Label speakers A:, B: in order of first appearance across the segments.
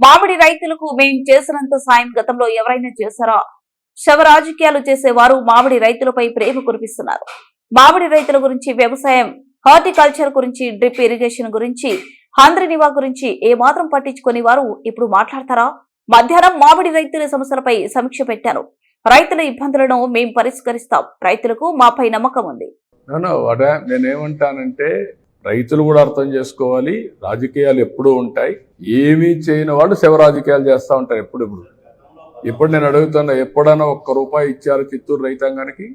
A: మామిడి రైతులకు మేం చేసినంత సాయం గతంలో ఎవరైనా చేశారా? శవ రాజకీయాలు చేసేవారు మామిడి రైతులపై ప్రేమ కురిపిస్తున్నారు. మామిడి రైతుల గురించి వ్యవసాయం హార్టికల్చర్ గురించి డ్రిప్ ఇరిగేషన్ గురించి హంద్రినివా గురించి ఏమాత్రం పట్టించుకొని వారు ఇప్పుడు మాట్లాడతారా? మధ్యాహ్నం మామిడి రైతుల సమస్యలపై సమీక్ష పెట్టాను రైతుల ఇబ్బందులను మేము పరిష్కరిస్తాం. రైతులకు మాపై నమ్మకం ఉంది.
B: నేనేమంటానంటే రైతులు కూడా అర్థం చేసుకోవాలి రాజకీయాలు ఎప్పుడూ ఉంటాయి. ఏమీ చేయని వాళ్ళు శవ రాజకీయాలు చేస్తూ ఉంటారు ఎప్పుడెప్పుడు ఇప్పుడు నేను అడుగుతున్నా ఎప్పుడన్నా ఒక్క రూపాయి ఇచ్చారు చిత్తూరు రైతాంగానికి?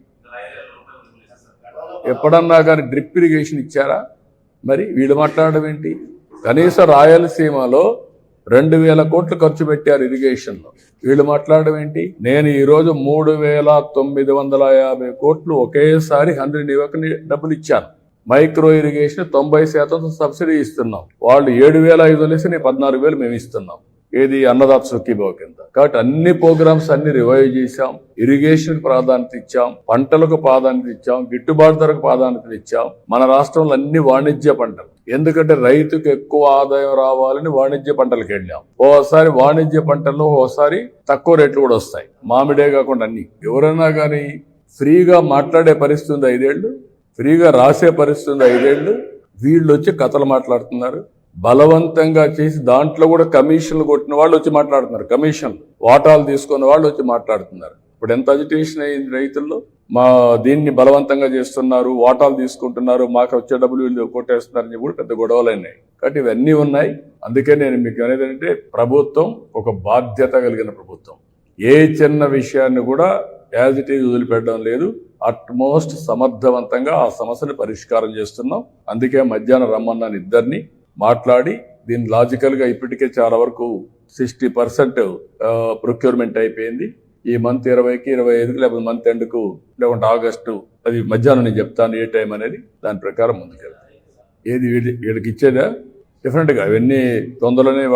B: ఎప్పుడన్నా కానీ డ్రిప్ ఇరిగేషన్ ఇచ్చారా? మరి వీళ్ళు మాట్లాడడం ఏంటి? కనీసం రాయలసీమలో రెండు వేల కోట్లు ఖర్చు పెట్టారు ఇరిగేషన్లో. వీళ్ళు మాట్లాడడం ఏంటి? నేను ఈరోజు మూడు వేల తొమ్మిది వందల యాభై కోట్లు ఒకేసారి హండ్రెడ్ ఇవ్వకని డబ్బులు ఇచ్చాను. మైక్రో ఇరిగేషన్ తొంభై శాతం సబ్సిడీ ఇస్తున్నాం. వాళ్ళు ఏడు వేల ఐదు వేసి నేను పద్నాలుగు వేలు మేము ఇస్తున్నాం. ఏది అన్నదాత సుఖీభావ కింద. కాబట్టి అన్ని ప్రోగ్రామ్స్ అన్ని రివైవ్ చేశాం. ఇరిగేషన్ ప్రాధాన్యత ఇచ్చాం. పంటలకు ప్రాధాన్యత ఇచ్చాం. గిట్టుబాటు ధరకు ప్రాధాన్యత ఇచ్చాం. మన రాష్ట్రంలో అన్ని వాణిజ్య పంటలు. ఎందుకంటే రైతుకు ఎక్కువ ఆదాయం రావాలని వాణిజ్య పంటలకు వెళ్ళాం. ఓసారి వాణిజ్య పంటల్లో ఓసారి తక్కువ రేట్లు కూడా వస్తాయి. మామిడే కాకుండా అన్ని. ఎవరైనా కానీ ఫ్రీగా మాట్లాడే పరిస్థితి ఉంది ఐదేళ్ళు. ఫ్రీగా రాసే పరిస్థితి ఉంది వీళ్ళు వచ్చి కథలు మాట్లాడుతున్నారు. బలవంతంగా చేసి దాంట్లో కూడా కమిషన్లు కొట్టిన వాళ్ళు వచ్చి మాట్లాడుతున్నారు. కమిషన్ వాటాలు తీసుకున్న వాళ్ళు వచ్చి మాట్లాడుతున్నారు. ఇప్పుడు ఎంత అజిటేషన్ అయింది రైతుల్లో? మా దీన్ని బలవంతంగా చేస్తున్నారు వాటాలు తీసుకుంటున్నారు మాకు వచ్చే డబ్బులు వీళ్ళు కొట్టేస్తున్నారు అని కూడా పెద్ద గొడవలు అయినాయి. కాబట్టి ఇవన్నీ ఉన్నాయి. అందుకే నేను మీకు అనేది ఏంటంటే ప్రభుత్వం ఒక బాధ్యత కలిగిన ప్రభుత్వం. ఏ చిన్న విషయాన్ని కూడా యాజ్ ఇట్ ఈజ్ వదిలిపెట్టడం లేదు. అట్మోస్ట్ సమర్థవంతంగా ఆ సమస్యను పరిష్కారం చేస్తున్నాం. అందుకే మధ్యాహ్నం రమ్మన్నాను ఇద్దరిని మాట్లాడి దీన్ని లాజికల్గా ఇప్పటికే చాలా వరకు సిక్స్టీ పర్సెంట్ ప్రొక్యూర్మెంట్ అయిపోయింది. ఈ మంత్ ఇరవైకి ఇరవై ఐదుకి లేకపోతే మంత్ ఎండ్కు లేకుంటే ఆగస్టు అది మధ్యాహ్నం నేను చెప్తాను ఏ టైం అనేది దాని ప్రకారం ముందుకెళ్తాను ఏది వీడి వీళ్ళకి ఇచ్చేదా? డిఫరెంట్గా అవన్నీ తొందరలోనే